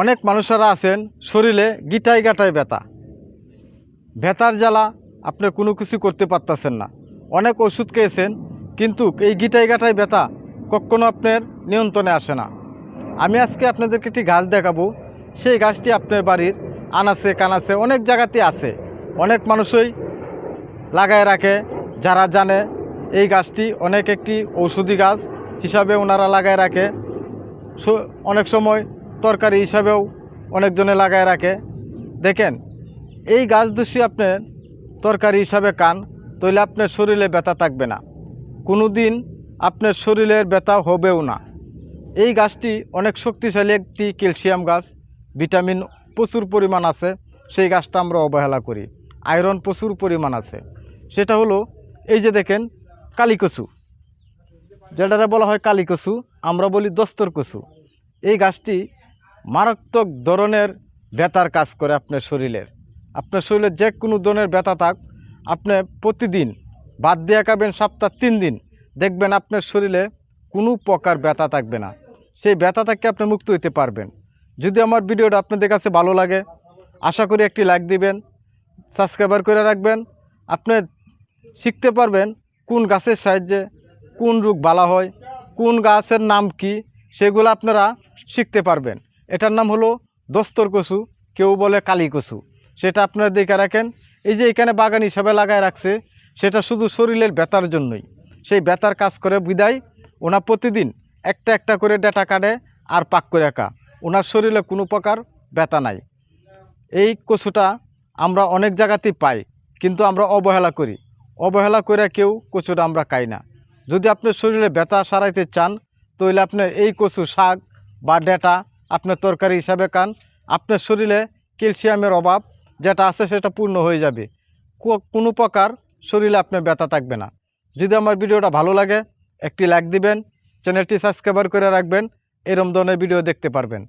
অনেক মানুষেরা আছেন, শরীরে গিটাই গাটায় ব্যথা। ব্যথার জ্বালা আপনি কোনো কিছু করতে পারতেছেন না। অনেক ওষুধ খেয়েছেন, কিন্তু এই গিটাই গাটায় ব্যথা কখনো আপনার নিয়ন্ত্রণে আসে না। আমি আজকে আপনাদেরকে একটি গাছ দেখাবো। সেই গাছটি আপনার বাড়ির আনাচে কানাচে অনেক জায়গাতে আছে। অনেক মানুষই লাগায় রাখে, যারা জানে এই গাছটি অনেক একটি ঔষধি গাছ হিসাবে ওনারা লাগায় রাখে। অনেক সময় তরকারি হিসাবেও অনেকজনে লাগায় রাখে। দেখেন, এই গাছ দোষী আপনার তরকারি হিসাবে কান তাহলে আপনার শরীরে ব্যথা থাকবে না। কোনো দিন আপনার শরীরের ব্যথা হবেও না। এই গাছটি অনেক শক্তিশালী একটি ক্যালসিয়াম গাছ, ভিটামিন প্রচুর পরিমাণ আছে, সেই গাছটা আমরা অবহেলা করি। আয়রন প্রচুর পরিমাণ আছে। সেটা হলো, এই যে দেখেন, কালিকচু। যেটাকে বলা হয় কালিকচু, আমরা বলি দস্তর কচু এই গাছটি মারাত্মক ধরনের ব্যথার কাজ করে আপনার শরীরের। আপনার শরীরে যে কোনো ধরনের ব্যথা থাক, আপনি প্রতিদিন বাদ দিয়ে খাবেন সপ্তাহ তিন দিন, দেখবেন আপনার শরীরে কোনো প্রকার ব্যথা থাকবে না। সেই ব্যথা থেকে আপনি মুক্ত হতে পারবেন। যদি আমার ভিডিওটা আপনাদের কাছে ভালো লাগে, আশা করি একটি লাইক দিবেন, সাবস্ক্রাইবার করে রাখবেন। আপনি শিখতে পারবেন কোন গাছের সাহায্যে কোন রোগ বালা হয়, কোন গাছের নাম কি, সেগুলো আপনারা শিখতে পারবেন। এটার নাম হলো দস্তর কচু, কেউ বলে কালী কচু। সেটা আপনারা দেখে রাখেন। এই যে এখানে বাগান হিসাবে লাগায় রাখছে, সেটা শুধু শরীরের ব্যথার জন্যই। সেই ব্যথার কাজ করে বিদায় ওনা প্রতিদিন একটা একটা করে ডেটা কাটে আর পাক করে রাখা। ওনার শরীরে কোনো প্রকার ব্যথা নাই। এই কচুটা আমরা অনেক জায়গাতেই পাই, কিন্তু আমরা অবহেলা করি। অবহেলা করে কেউ কচুটা আমরা খাই না। যদি আপনার শরীরে ব্যথা সারাইতে চান, তাহলে আপনার এই কচু শাক বা ডেটা আপনার তরকারি হিসাবে খান আপনার শরীরে ক্যালসিয়ামের অভাব যেটা আছে সেটা পূর্ণ হয়ে যাবে। কোনো প্রকার শরীরে আপনার ব্যথা থাকবে না। যদি আমার ভিডিওটা ভালো লাগে, একটি লাইক দিবেন, চ্যানেলটি সাবস্ক্রাইবার করে রাখবেন, এরম ধরনের ভিডিও দেখতে পারবেন।